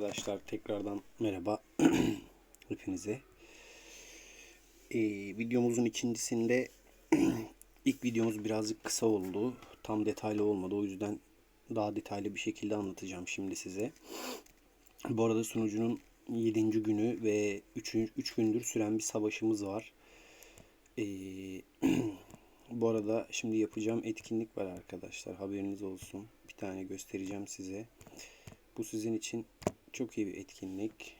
Arkadaşlar tekrardan merhaba hepinize. Ee, videomuzun ikincisinde ilk videomuz birazcık kısa oldu. Tam detaylı olmadı. O yüzden daha detaylı bir şekilde anlatacağım şimdi size. Bu arada sunucunun 7. günü ve 3, 3 gündür süren bir savaşımız var. Ee, bu arada şimdi yapacağım etkinlik var arkadaşlar. Haberiniz olsun. Bir tane göstereceğim size. Bu sizin için çok iyi bir etkinlik.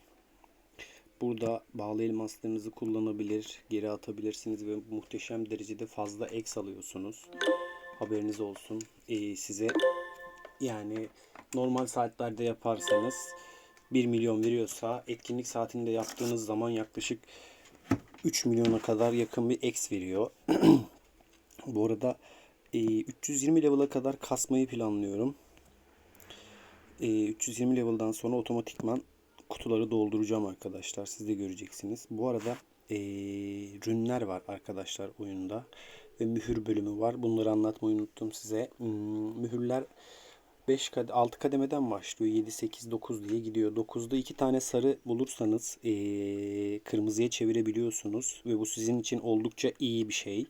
Burada bağlı elmaslarınızı kullanabilir, geri atabilirsiniz ve muhteşem derecede fazla X alıyorsunuz. Haberiniz olsun. Ee, size yani normal saatlerde yaparsanız 1 milyon veriyorsa etkinlik saatinde yaptığınız zaman yaklaşık 3 milyona kadar yakın bir X veriyor. Bu arada e, 320 level'a kadar kasmayı planlıyorum. E, 320 level'dan sonra otomatikman kutuları dolduracağım arkadaşlar. Siz de göreceksiniz. Bu arada e, rünler var arkadaşlar oyunda. Ve mühür bölümü var. Bunları anlatmayı unuttum size. Hmm, mühürler 5 kade, 6 kademeden başlıyor. 7, 8, 9 diye gidiyor. 9'da 2 tane sarı bulursanız e, kırmızıya çevirebiliyorsunuz. Ve bu sizin için oldukça iyi bir şey.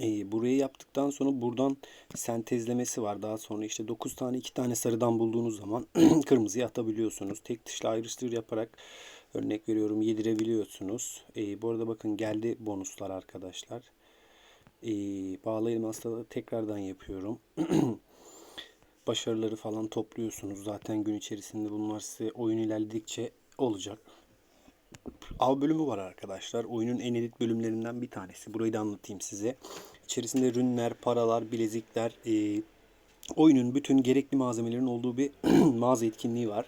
E, burayı yaptıktan sonra buradan sentezlemesi var. Daha sonra işte 9 tane 2 tane sarıdan bulduğunuz zaman kırmızıya atabiliyorsunuz. Tek tuşla ayrıştır yaparak örnek veriyorum yedirebiliyorsunuz. E, bu arada bakın geldi bonuslar arkadaşlar. E, bağlı elmasla tekrardan yapıyorum. Başarıları falan topluyorsunuz. Zaten gün içerisinde bunlar size oyun ilerledikçe olacak. Av bölümü var arkadaşlar. Oyunun en elit bölümlerinden bir tanesi. Burayı da anlatayım size. İçerisinde rünler, paralar, bilezikler, e, oyunun bütün gerekli malzemelerin olduğu bir mağaza etkinliği var.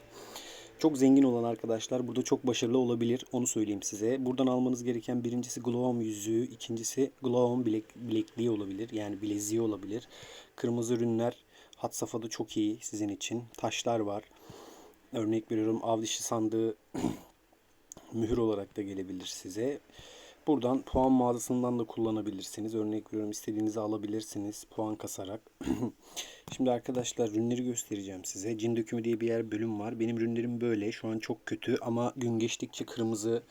Çok zengin olan arkadaşlar burada çok başarılı olabilir. Onu söyleyeyim size. Buradan almanız gereken birincisi Glowom yüzüğü, ikincisi Glowom bilek, bilekliği olabilir. Yani bileziği olabilir. Kırmızı ürünler hat safhada çok iyi sizin için. Taşlar var. Örnek veriyorum av dişi sandığı mühür olarak da gelebilir size. Buradan puan mağazasından da kullanabilirsiniz. Örnek veriyorum istediğinizi alabilirsiniz puan kasarak. Şimdi arkadaşlar rünleri göstereceğim size. Cin dökümü diye bir yer bölüm var. Benim rünlerim böyle. Şu an çok kötü ama gün geçtikçe kırmızı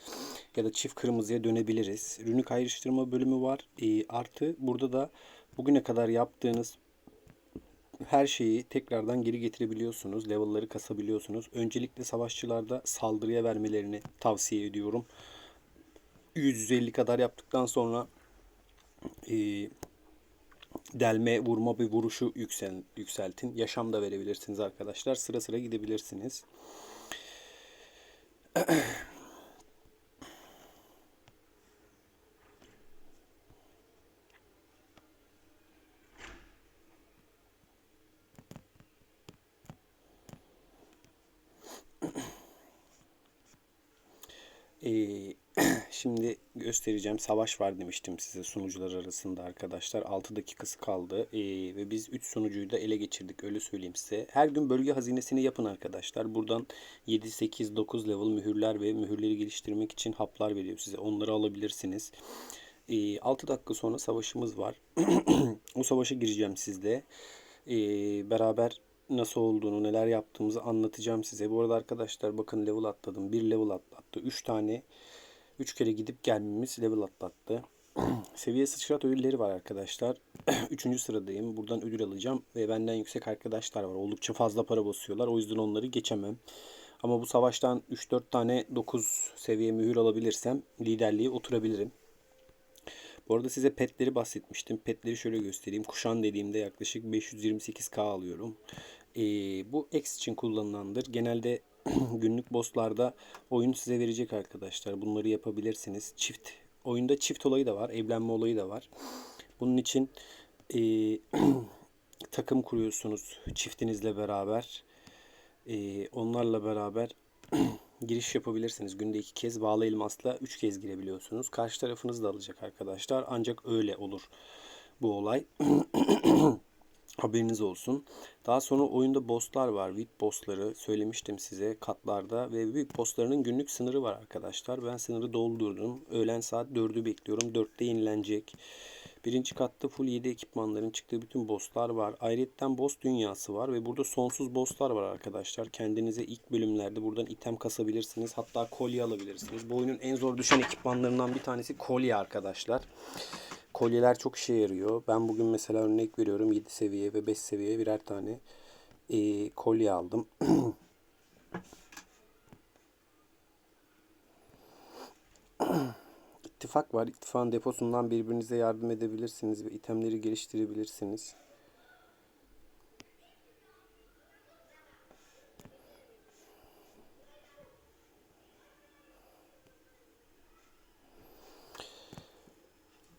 ya da çift kırmızıya dönebiliriz. Rünlük ayrıştırma bölümü var. E, artı burada da bugüne kadar yaptığınız her şeyi tekrardan geri getirebiliyorsunuz. Level'ları kasabiliyorsunuz. Öncelikle savaşçılarda saldırıya vermelerini tavsiye ediyorum. 150 kadar yaptıktan sonra e, delme, vurma bir vuruşu yüksel, yükseltin. Yaşam da verebilirsiniz arkadaşlar. Sıra sıra gidebilirsiniz. Ee, şimdi göstereceğim. Savaş var demiştim size sunucular arasında arkadaşlar. 6 dakikası kaldı. Ee, ve biz 3 sunucuyu da ele geçirdik. Öyle söyleyeyim size. Her gün bölge hazinesini yapın arkadaşlar. Buradan 7, 8, 9 level mühürler ve mühürleri geliştirmek için haplar veriyor size. Onları alabilirsiniz. Ee, 6 dakika sonra savaşımız var. o savaşa gireceğim sizde. Ee, beraber nasıl olduğunu, neler yaptığımızı anlatacağım size. Bu arada arkadaşlar bakın level atladım. Bir level atlattı. 3 tane 3 kere gidip gelmemiz level atlattı. Seviye sıçrat ödülleri var arkadaşlar. Üçüncü sıradayım. Buradan ödül alacağım. Ve benden yüksek arkadaşlar var. Oldukça fazla para basıyorlar. O yüzden onları geçemem. Ama bu savaştan 3-4 tane 9 seviye mühür alabilirsem liderliğe oturabilirim. Bu arada size petleri bahsetmiştim. Petleri şöyle göstereyim. Kuşan dediğimde yaklaşık 528k alıyorum. Ee, bu X için kullanılandır. Genelde günlük bosslarda oyun size verecek arkadaşlar. Bunları yapabilirsiniz. Çift oyunda çift olayı da var. Evlenme olayı da var. Bunun için e, takım kuruyorsunuz çiftinizle beraber. E, onlarla beraber giriş yapabilirsiniz. Günde iki kez bağlı elmasla üç kez girebiliyorsunuz. Karşı tarafınız da alacak arkadaşlar. Ancak öyle olur bu olay. Haberiniz olsun. Daha sonra oyunda bosslar var. VIP bossları söylemiştim size katlarda ve VIP bosslarının günlük sınırı var arkadaşlar. Ben sınırı doldurdum. Öğlen saat 4'ü bekliyorum. 4'te yenilenecek. Birinci katta full 7 ekipmanların çıktığı bütün bosslar var. Ayrıca boss dünyası var ve burada sonsuz bosslar var arkadaşlar. Kendinize ilk bölümlerde buradan item kasabilirsiniz. Hatta kolye alabilirsiniz. Bu oyunun en zor düşen ekipmanlarından bir tanesi kolye arkadaşlar. Kolyeler çok işe yarıyor. Ben bugün mesela örnek veriyorum 7 seviye ve 5 seviye birer tane e, kolye aldım. İttifak var. İttifakın deposundan birbirinize yardım edebilirsiniz ve itemleri geliştirebilirsiniz.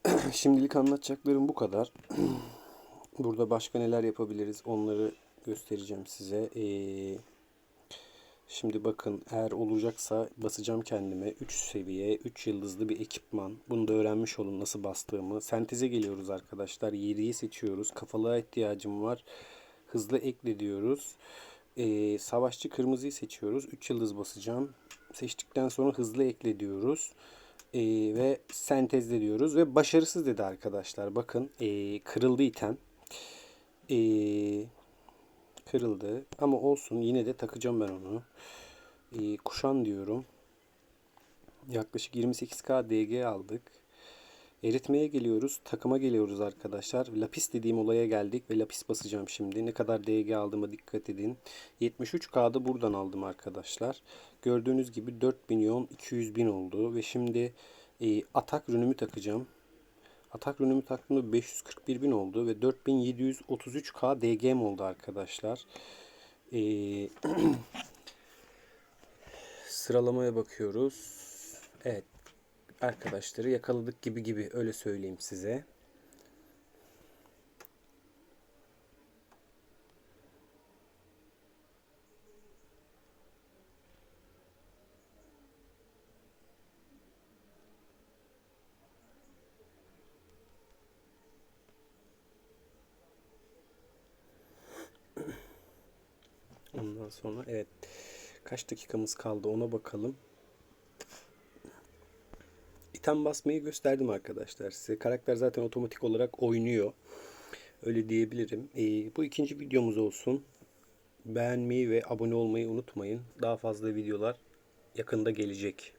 Şimdilik anlatacaklarım bu kadar. Burada başka neler yapabiliriz onları göstereceğim size. Ee, şimdi bakın eğer olacaksa basacağım kendime 3 seviye 3 yıldızlı bir ekipman. Bunu da öğrenmiş olun nasıl bastığımı. Senteze geliyoruz arkadaşlar. 7'yi seçiyoruz. Kafalığa ihtiyacım var. Hızlı ekle diyoruz. Ee, savaşçı kırmızıyı seçiyoruz. 3 yıldız basacağım. Seçtikten sonra hızlı ekle diyoruz. Ee, ve sentezle diyoruz. Ve başarısız dedi arkadaşlar. Bakın ee, kırıldı item. Ee, kırıldı. Ama olsun yine de takacağım ben onu. Ee, kuşan diyorum. Yaklaşık 28k DG aldık. Eritmeye geliyoruz. Takıma geliyoruz arkadaşlar. Lapis dediğim olaya geldik ve lapis basacağım şimdi. Ne kadar DG aldığıma dikkat edin. 73K'da buradan aldım arkadaşlar. Gördüğünüz gibi 4 milyon 200 bin oldu. Ve şimdi e, atak rünümü takacağım. Atak rünümü taktığımda 541 bin oldu ve 4733K DG'm oldu arkadaşlar. Ee, sıralamaya bakıyoruz. Evet. Arkadaşları yakaladık gibi gibi öyle söyleyeyim size. Ondan sonra evet. Kaç dakikamız kaldı ona bakalım. İtem basmayı gösterdim arkadaşlar size. Karakter zaten otomatik olarak oynuyor. Öyle diyebilirim. Ee, bu ikinci videomuz olsun. Beğenmeyi ve abone olmayı unutmayın. Daha fazla videolar yakında gelecek.